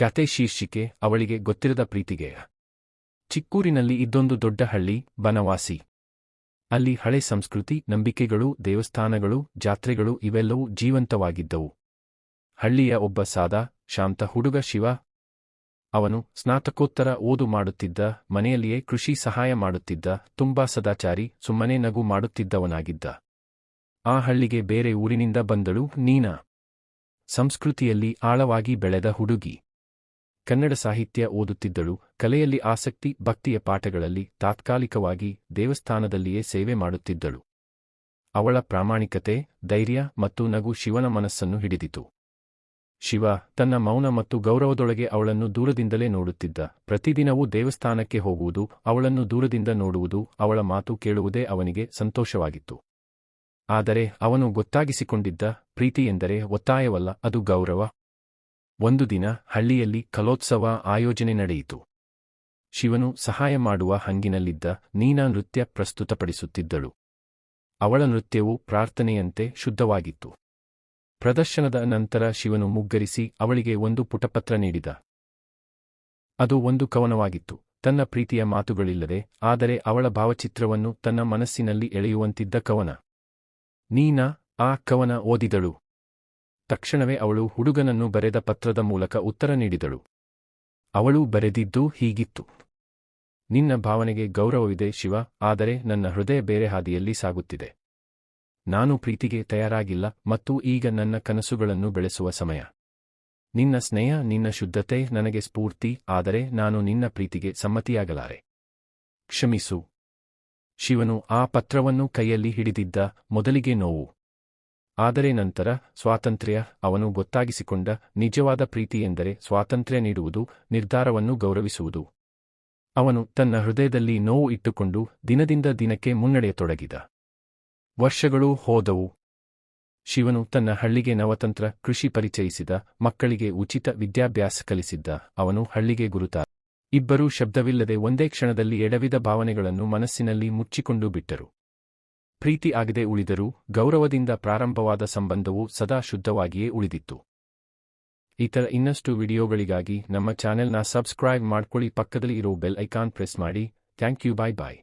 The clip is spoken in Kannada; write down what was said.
ಕತೆ ಶೀರ್ಷಿಕೆ ಅವಳಿಗೆ ಗೊತ್ತಿರದ ಪ್ರೀತಿಗೆ. ಚಿಕ್ಕೂರಿನಲ್ಲಿ ಇದ್ದೊಂದು ದೊಡ್ಡ ಹಳ್ಳಿ, ಬನವಾಸಿ. ಅಲ್ಲಿ ಹಳೆ ಸಂಸ್ಕೃತಿ, ನಂಬಿಕೆಗಳು, ದೇವಸ್ಥಾನಗಳು, ಜಾತ್ರೆಗಳು ಇವೆಲ್ಲವೂ ಜೀವಂತವಾಗಿದ್ದವು. ಹಳ್ಳಿಯ ಒಬ್ಬ ಸಾದ, ಶಾಂತ ಹುಡುಗ ಶಿವ. ಅವನು ಸ್ನಾತಕೋತ್ತರ ಓದು ಮಾಡುತ್ತಿದ್ದ, ಮನೆಯಲ್ಲಿಯೇ ಕೃಷಿ ಸಹಾಯ ಮಾಡುತ್ತಿದ್ದ, ತುಂಬಾ ಸದಾಚಾರಿ, ಸುಮ್ಮನೆ ನಗು ಮಾಡುತ್ತಿದ್ದವನಾಗಿದ್ದ. ಆ ಹಳ್ಳಿಗೆ ಬೇರೆ ಊರಿನಿಂದ ಬಂದಳು ನೀನಾ. ಸಂಸ್ಕೃತಿಯಲ್ಲಿ ಆಳವಾಗಿ ಬೆಳೆದ ಹುಡುಗಿ. ಕನ್ನಡ ಸಾಹಿತ್ಯ ಓದುತ್ತಿದ್ದಳು, ಕಲೆಯಲ್ಲಿ ಆಸಕ್ತಿ, ಭಕ್ತಿಯ ಪಾಠಗಳಲ್ಲಿ ತಾತ್ಕಾಲಿಕವಾಗಿ ದೇವಸ್ಥಾನದಲ್ಲಿಯೇ ಸೇವೆ ಮಾಡುತ್ತಿದ್ದಳು. ಅವಳ ಪ್ರಾಮಾಣಿಕತೆ, ಧೈರ್ಯ ಮತ್ತು ನಗು ಶಿವನ ಮನಸ್ಸನ್ನು ಹಿಡಿದಿತು. ಶಿವ ತನ್ನ ಮೌನ ಮತ್ತು ಗೌರವದೊಳಗೆ ಅವಳನ್ನು ದೂರದಿಂದಲೇ ನೋಡುತ್ತಿದ್ದ, ಪ್ರತಿದಿನವೂ ದೇವಸ್ಥಾನಕ್ಕೆ ಹೋಗುವುದು, ಅವಳನ್ನು ದೂರದಿಂದ ನೋಡುವುದು, ಅವಳ ಮಾತು ಕೇಳುವುದೇ ಅವನಿಗೆ ಸಂತೋಷವಾಗಿತ್ತು. ಆದರೆ ಅವನು ಗೊತ್ತಾಗಿಸಿಕೊಂಡಿದ್ದ, ಪ್ರೀತಿ ಎಂದರೆ ಒತ್ತಾಯವಲ್ಲ, ಅದು ಗೌರವ. ಒಂದು ದಿನ ಹಳ್ಳಿಯಲ್ಲಿ ಕಲೋತ್ಸವ ಆಯೋಜನೆ ನಡೆಯಿತು. ಶಿವನು ಸಹಾಯ ಮಾಡುವ ಹಂಗಿನಲ್ಲಿದ್ದ ನೀನಾ ನೃತ್ಯ ಪ್ರಸ್ತುತಪಡಿಸುತ್ತಿದ್ದಳು. ಅವಳ ನೃತ್ಯವು ಪ್ರಾರ್ಥನೆಯಂತೆ ಶುದ್ಧವಾಗಿತ್ತು. ಪ್ರದರ್ಶನದ ನಂತರ ಶಿವನು ಮುಗ್ಗರಿಸಿ ಅವಳಿಗೆ ಒಂದು ಪುಟಪತ್ರ ನೀಡಿದ. ಅದು ಒಂದು ಕವನವಾಗಿತ್ತು. ತನ್ನ ಪ್ರೀತಿಯ ಮಾತುಗಳಿಲ್ಲದೆ, ಆದರೆ ಅವಳ ಭಾವಚಿತ್ರವನ್ನು ತನ್ನ ಮನಸ್ಸಿನಲ್ಲಿ ಎಳೆಯುವಂತಿದ್ದ ಕವನ. ನೀನಾ ಆ ಕವನ ಓದಿದಳು. ತಕ್ಷಣವೇ ಅವಳು ಹುಡುಗನನ್ನು ಬರೆದ ಪತ್ರದ ಮೂಲಕ ಉತ್ತರ ನೀಡಿದಳು. ಅವಳು ಬರೆದಿದ್ದು ಹೀಗಿತ್ತು. ನಿನ್ನ ಭಾವನೆಗೆ ಗೌರವವಿದೆ ಶಿವ, ಆದರೆ ನನ್ನ ಹೃದಯ ಬೇರೆ ಹಾದಿಯಲ್ಲಿ ಸಾಗುತ್ತಿದೆ. ನಾನು ಪ್ರೀತಿಗೆ ತಯಾರಾಗಿಲ್ಲ ಮತ್ತು ಈಗ ನನ್ನ ಕನಸುಗಳನ್ನು ಬೆಳೆಸುವ ಸಮಯ. ನಿನ್ನ ಸ್ನೇಹ, ನಿನ್ನ ಶುದ್ಧತೆ ನನಗೆ ಸ್ಫೂರ್ತಿ, ಆದರೆ ನಾನು ನಿನ್ನ ಪ್ರೀತಿಗೆ ಸಮ್ಮತಿಯಾಗಲಾರೆ. ಕ್ಷಮಿಸು. ಶಿವನು ಆ ಪತ್ರವನ್ನು ಕೈಯಲ್ಲಿ ಹಿಡಿದಿದ್ದ ಮೊದಲಿಗೆ ನೋವು. ಆದರೆ ನಂತರ ಸ್ವಾತಂತ್ರ್ಯ ಅವನು ಗೊತ್ತಾಗಿಸಿಕೊಂಡ ನಿಜವಾದ ಪ್ರೀತಿ ಎಂದರೆ ಸ್ವಾತಂತ್ರ್ಯ ನೀಡುವುದು, ನಿರ್ಧಾರವನ್ನು ಗೌರವಿಸುವುದು. ಅವನು ತನ್ನ ಹೃದಯದಲ್ಲಿ ನೋವು ಇಟ್ಟುಕೊಂಡು ದಿನದಿಂದ ದಿನಕ್ಕೆ ಮುನ್ನಡೆಯತೊಡಗಿದ. ವರ್ಷಗಳು ಹೋದವು. ಶಿವನು ತನ್ನ ಹಳ್ಳಿಗೆ ನವತಂತ್ರ, ಕೃಷಿ ಪರಿಚಯಿಸಿದ, ಮಕ್ಕಳಿಗೆ ಉಚಿತ ವಿದ್ಯಾಭ್ಯಾಸ ಕಲಿಸಿದ್ದ, ಅವನು ಹಳ್ಳಿಗೆ ಗುರುತ ಇಬ್ಬರೂ ಶಬ್ದವಿಲ್ಲದೆ ಒಂದೇ ಕ್ಷಣದಲ್ಲಿ ಎಡವಿದ ಭಾವನೆಗಳನ್ನು ಮನಸ್ಸಿನಲ್ಲಿ ಮುಚ್ಚಿಕೊಂಡು ಬಿಟ್ಟರು. ಪ್ರೀತಿ ಆಗದೆ ಉಳಿದರೂ ಗೌರವದಿಂದ ಪ್ರಾರಂಭವಾದ ಸಂಬಂಧವು ಸದಾ ಶುದ್ಧವಾಗಿಯೇ ಉಳಿದಿತ್ತು. ಇತರ ಇನ್ನಷ್ಟು ವಿಡಿಯೋಗಳಿಗಾಗಿ ನಮ್ಮ ಚಾನೆಲ್ನ ಸಬ್ಸ್ಕ್ರೈಬ್ ಮಾಡ್ಕೊಳ್ಳಿ, ಪಕ್ಕದಲ್ಲಿ ಇರೋ ಬೆಲ್ ಐಕಾನ್ ಪ್ರೆಸ್ ಮಾಡಿ. Thank you, bye bye.